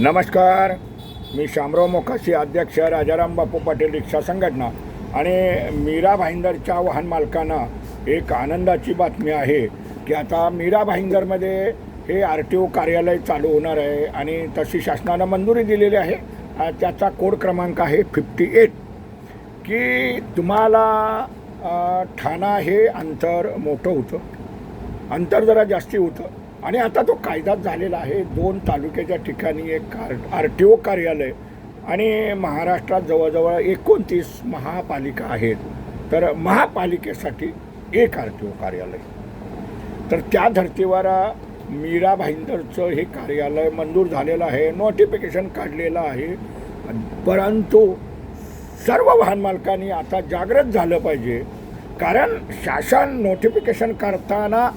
नमस्कार. मी शामराव मोकाशी अध्यक्ष राजाराम बापू पाटील रिक्षा संघटना आणि मीरा भाईंदरच्या वाहन मालकांना एक आनंदाची बातमी आहे की आता मीरा भाईंदरमध्ये हे आर टी ओ कार्यालय चालू होणार आहे आणि तशी शासनानं मंजुरी दिलेली आहे. त्याचा कोड क्रमांक आहे फिफ्टी एट. की तुम्हाला ठाणा हे अंतर मोठं होतं. अंतर जरा जास्ती होतं. आणि आता तो कायदाच झालेला आहे. दोन तालुक्याच्या ठिकाणी एक आर आर टी ओ कार्यालय आणि महाराष्ट्रात जवळजवळ एकोणतीस महापालिका आहेत. तर महापालिकेसाठी एक आर टी ओ कार्यालय. तर त्या धर्तीवर मीरा भाईंदरचं हे कार्यालय मंजूर झालेलं आहे. नोटिफिकेशन काढलेलं आहे. परंतु सर्व वाहनमालकांनी आता जागृत झालं पाहिजे. कारण शासन नोटिफिकेशन करताना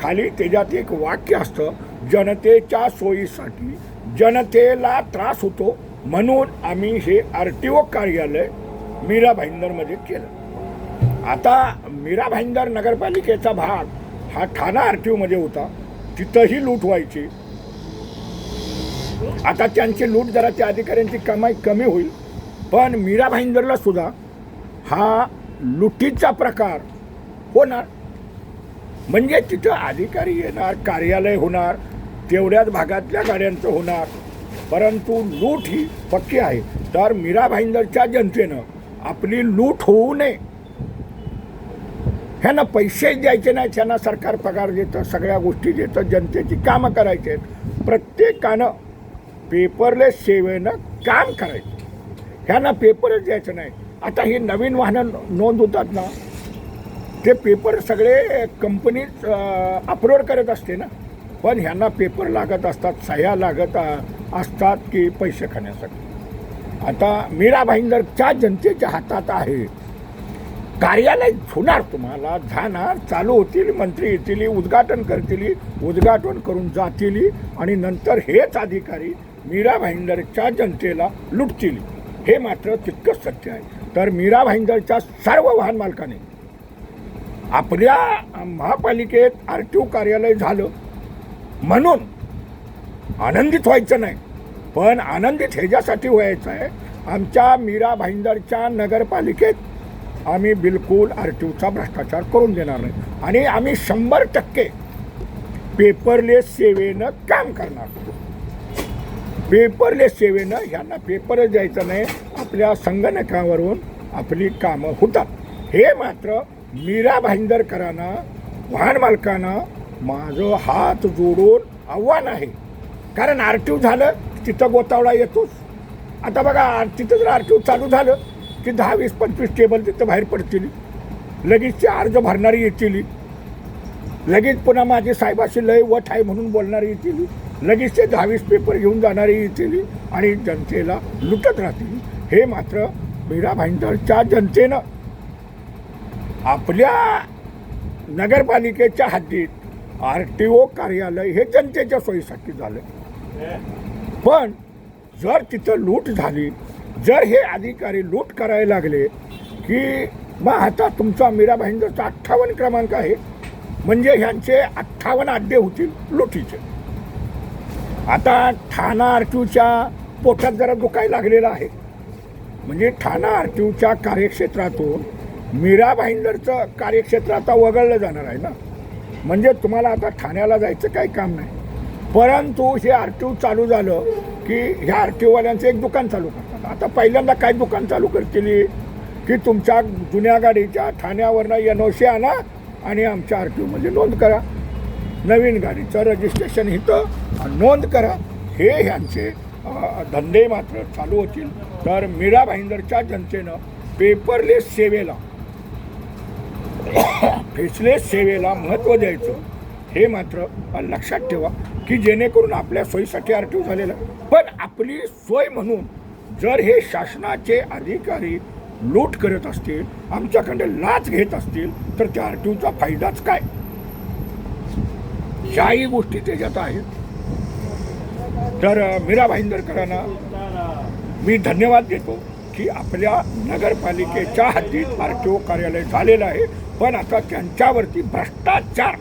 खाली त्याच्यात एक वाक्य असतं जनतेच्या सोयीसाठी जनतेला त्रास होतो म्हणून आम्ही हे आर टी ओ कार्यालय मीरा भाईंदरमध्ये केलं. आता मीरा भाईंदर नगरपालिकेचा भाग हा ठाणा आर टी ओमध्ये होता. तिथंही लूट व्हायची. आता त्यांची लूट जरा त्या अधिकाऱ्यांची कमाई कमी होईल. पण मीरा भाईंदरला सुद्धा हा लुटीचा प्रकार होणार. म्हणजे तिथं अधिकारी येणार कार्यालय होणार तेवढ्याच भागातल्या गाड्यांचं होणार. परंतु लूट ही पक्की आहे. तर मीरा भाईंदरच्या जनतेनं आपली लूट होऊ नये. ह्यांना पैसे द्यायचे नाही त्यांना सरकार पगार देतं सगळ्या गोष्टी देतं जनतेची कामं करायची आहेत. प्रत्येकानं पेपरलेस सेवेनं काम करायचं. ह्यांना पेपरच द्यायचं नाही. आता ही नवीन वाहनं नोंद होतात ना ते पेपर सगळे कंपनीच अपलोड करत असते ना. पण ह्यांना पेपर लागत असतात सह्या लागत असतात की पैसे खाण्यासाठी. आता मीरा भाईंदरच्या जनतेच्या हातात आहे कार्यालय होणार तुम्हाला जाणार चालू होतील मंत्री येतील उद्घाटन करतील उद्घाटन करून जातील आणि नंतर हेच अधिकारी मीरा भाईंदरच्या जनतेला लुटतील. हे मात्र तितकंच सत्य आहे. तर मीरा भाईंदरच्या सर्व वाहन मालकाने आपल्या महापालिकेत आर टी ओ कार्यालय झालं म्हणून आनंदित व्हायचं नाही. पण आनंदित ह्याच्यासाठी व्हायचं आहे आमच्या मीरा भाईंदरच्या नगरपालिकेत आम्ही बिलकुल आर टी ओचा भ्रष्टाचार करून देणार नाही. आणि आम्ही शंभर टक्के पेपरलेस सेवेनं काम करणार पेपरलेस सेवेनं ह्यांना पेपरच द्यायचं नाही आपल्या संगणकावरून आपली कामं होतात. हे मात्र मीरा भाईंदरकरांना वाहन मालकांना माझं हात जोडून आव्हान आहे. कारण आर टी ओ झालं तिथं गोतावळा येतोच. आता बघा आर- तिथं जर आर टी ओ चालू झालं की दहा वीस पंचवीस टेबल तिथं बाहेर पडतील. लगेच ते अर्ज भरणारी येतील. लगेच पुन्हा माझे साहेबाशी लय वट आहे म्हणून बोलणारी येतील. लगेच ते दहावीस पेपर घेऊन जाणारे येतील आणि जनतेला लुटत राहतील. हे मात्र मीरा भाईंदरच्या जनतेनं आपल्या नगरपालिकेच्या हद्दीत आर टी ओ कार्यालय हे जनतेच्या सोयीसाठी झालं पण जर तिथं लूट झाली जर हे अधिकारी लूट करायला लागले की मग आता तुमचा मीराबाईंचा अठ्ठावन्न क्रमांक आहे म्हणजे ह्यांचे अठ्ठावन्न अड्डे होतील लुटीचे. आता ठाणा आर टी ओच्या पोटात जरा दुखायला लागलेला आहे. म्हणजे ठाणा आर टी ओच्या कार्यक्षेत्रातून मीरा भाईंदरचं कार्यक्षेत्र आता वगळलं जाणार आहे ना. म्हणजे तुम्हाला आता ठाण्याला जायचं काही काम नाही. परंतु हे आर टी ओ चालू झालं की ह्या आर टी ओवाल्यांचं एक दुकान चालू करतात. आता पहिल्यांदा काय दुकान चालू करतील की तुमच्या जुन्या गाडीच्या ठाण्यावरनं एन ओ सी आणा आणि आमच्या आर टी ओमध्ये नोंद करा. नवीन गाडीचं रजिस्ट्रेशन इथं नोंद करा. हे ह्यांचे धंदे मात्र चालू होतील. तर मीरा भाईंदरच्या जनतेनं पेपरलेस सेवेला फेसलेस सेवेला महत्त्व द्यायचं. हे मात्र लक्षात ठेवा की जेणेकरून आपल्या सोयीसाठी आर टी ओ झालेलं. पण आपली सोय म्हणून जर हे शासनाचे अधिकारी लूट करत असतील आमच्याकडे लाच घेत असतील तर त्या आर टी ओचा फायदाच काय? ह्याही गोष्टी त्याच्यात आहेत. तर मीरा भाईंदरकरांना मी धन्यवाद देतो की आपल्या नगरपालिकेच्या हद्दीत आर टी ओ कार्यालय झालेलं आहे. पण आता त्यांच्यावरती भ्रष्टाचार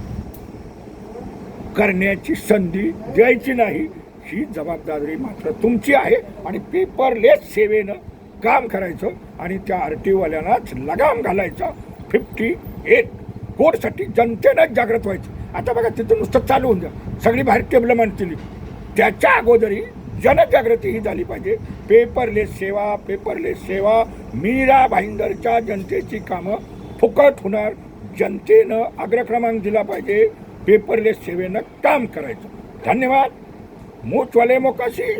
करण्याची संधी द्यायची नाही ही जबाबदारी मात्र तुमची आहे. आणि पेपरलेस सेवेनं काम करायचं आणि त्या आर टी ओवाल्यांनाच लगाम घालायचा. फिफ्टी एट कोडसाठी जनतेनंच जागृत व्हायचं. आता बघा तिथं नुसतं चालू होऊन जा. सगळी बाहेर टेबलं मांडतील. त्याच्या अगोदरी जनजागृती ही झाली पाहिजे. पेपरलेस सेवा पेपरलेस सेवा मीरा भाईंदरच्या जनतेची कामं फुकट होणार जनतेनं अग्रक्रमांक दिला पाहिजे. पेपरलेस सेवेनं काम करायचं. धन्यवाद. मूचवाले मोकाशी.